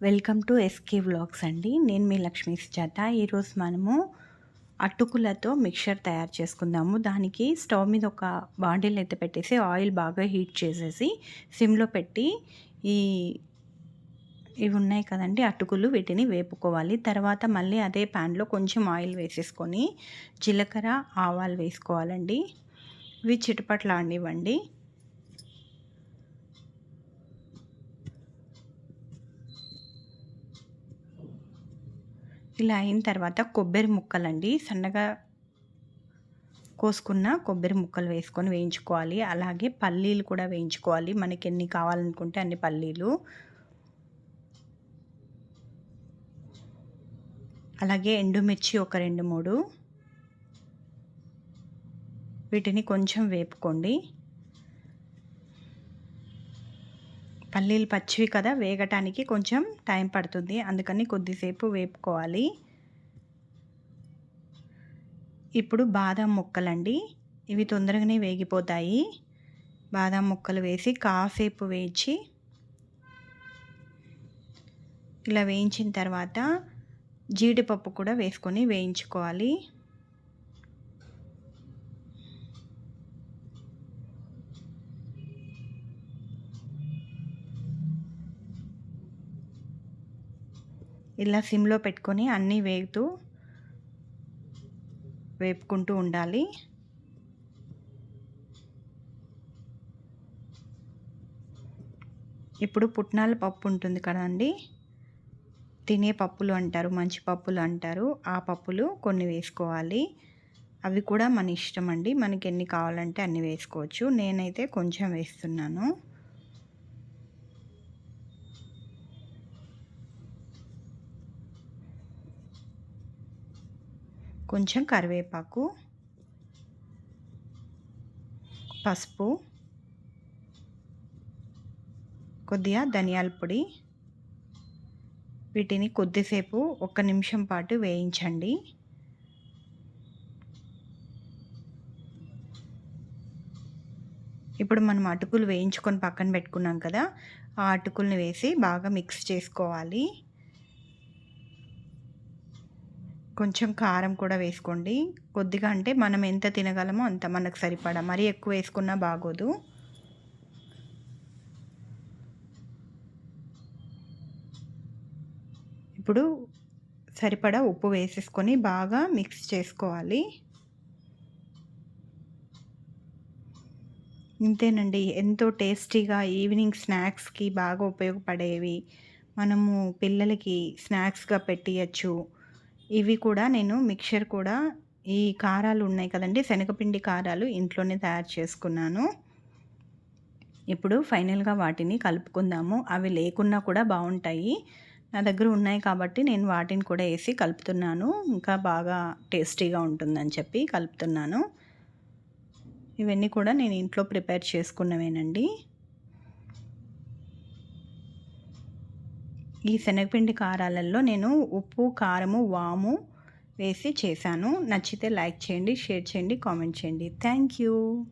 Welcome to SK vlogs అండి. నేను మీ లక్ష్మీ సుజాత. ఈరోజు మనము అటుకులతో మిక్చర్ తయారు చేసుకుందాము. దానికి స్టవ్ మీద ఒక బాండిల్ అయితే పెట్టేసి ఆయిల్ బాగా హీట్ చేసేసి సిమ్లో పెట్టి ఈ ఇవి ఉన్నాయి కదండి అటుకులు వీటిని వేపుకోవాలి. తర్వాత మళ్ళీ అదే ప్యాన్లో కొంచెం ఆయిల్ వేసేసుకొని జీలకర్ర ఆవాలు వేసుకోవాలండి. ఇవి చిటపట్లాడివ్వండి ఇలా అయిన తర్వాత కొబ్బరి ముక్కలండి. సన్నగా కోసుకున్న కొబ్బరి ముక్కలు వేసుకొని వేయించుకోవాలి. అలాగే పల్లీలు కూడా వేయించుకోవాలి. మనకి ఎన్ని కావాలనుకుంటే అన్ని పల్లీలు. అలాగే ఎండుమిర్చి ఒక రెండు మూడు. వీటిని కొంచెం వేపుకోండి. పల్లీలు పచ్చివి కదా వేగటానికి కొంచెం టైం పడుతుంది. అందుకని కొద్దిసేపు వేపుకోవాలి. ఇప్పుడు బాదం ముక్కలండి. ఇవి తొందరగానే వేగిపోతాయి. బాదం ముక్కలు వేసి కాసేపు వేయించి ఇలా వేయించిన తర్వాత జీడిపప్పు కూడా వేసుకొని వేయించుకోవాలి. ఇలా సిమ్లో పెట్టుకొని అన్నీ వేగుతూ వేపుకుంటూ ఉండాలి. ఇప్పుడు పుట్నాల పప్పు ఉంటుంది కదండి? తినే పప్పులు అంటారు మంచి పప్పులు అంటారు. ఆ పప్పులు కొన్ని వేసుకోవాలి. అవి కూడా మన ఇష్టం అండి. మనకి ఎన్ని కావాలంటే అన్ని వేసుకోవచ్చు. నేనైతే కొంచెం వేస్తున్నాను. కొంచెం కరివేపాకు పసుపు కొద్దిగా ధనియాల పొడి. వీటిని కొద్దిసేపు ఒక్క నిమిషం పాటు వేయించండి. ఇప్పుడు మనం అటుకులు వేయించుకొని పక్కన పెట్టుకున్నాం కదా ఆ అటుకుల్ని వేసి బాగా మిక్స్ చేసుకోవాలి. కొంచెం కారం కూడా వేసుకోండి. కొద్దిగా అంటే మనం ఎంత తినగలమో అంత మనకు సరిపడా. మరీ ఎక్కువ వేసుకున్నా బాగోదు. ఇప్పుడు సరిపడా ఉప్పు వేసేసుకొని బాగా మిక్స్ చేసుకోవాలి. ఇంతేనండి. ఎంతో టేస్టీగా ఈవినింగ్ స్నాక్స్కి బాగా ఉపయోగపడేవి. మనము పిల్లలకి స్నాక్స్గా పెట్టియచ్చు. ఇవి కూడా నేను మిక్చర్ కూడా ఈ కారాలు ఉన్నాయి కదండి శనగపిండి కారాలు ఇంట్లోనే తయారు చేసుకున్నాను. ఇప్పుడు ఫైనల్గా వాటిని కలుపుకుందాము. అవి లేకున్నా కూడా బాగుంటాయి. నా దగ్గర ఉన్నాయి కాబట్టి నేను వాటిని కూడా వేసి కలుపుతున్నాను. ఇంకా బాగా టేస్టీగా ఉంటుందని చెప్పి కలుపుతున్నాను. ఇవన్నీ కూడా నేను ఇంట్లో ప్రిపేర్ చేసుకున్నవేనండి. ఈ శనగపిండి కారాలలో నేను ఉప్పు కారము వాము వేసి చేశాను. నచ్చితే లైక్ చేయండి షేర్ చేయండి కామెంట్ చేయండి. Thank you.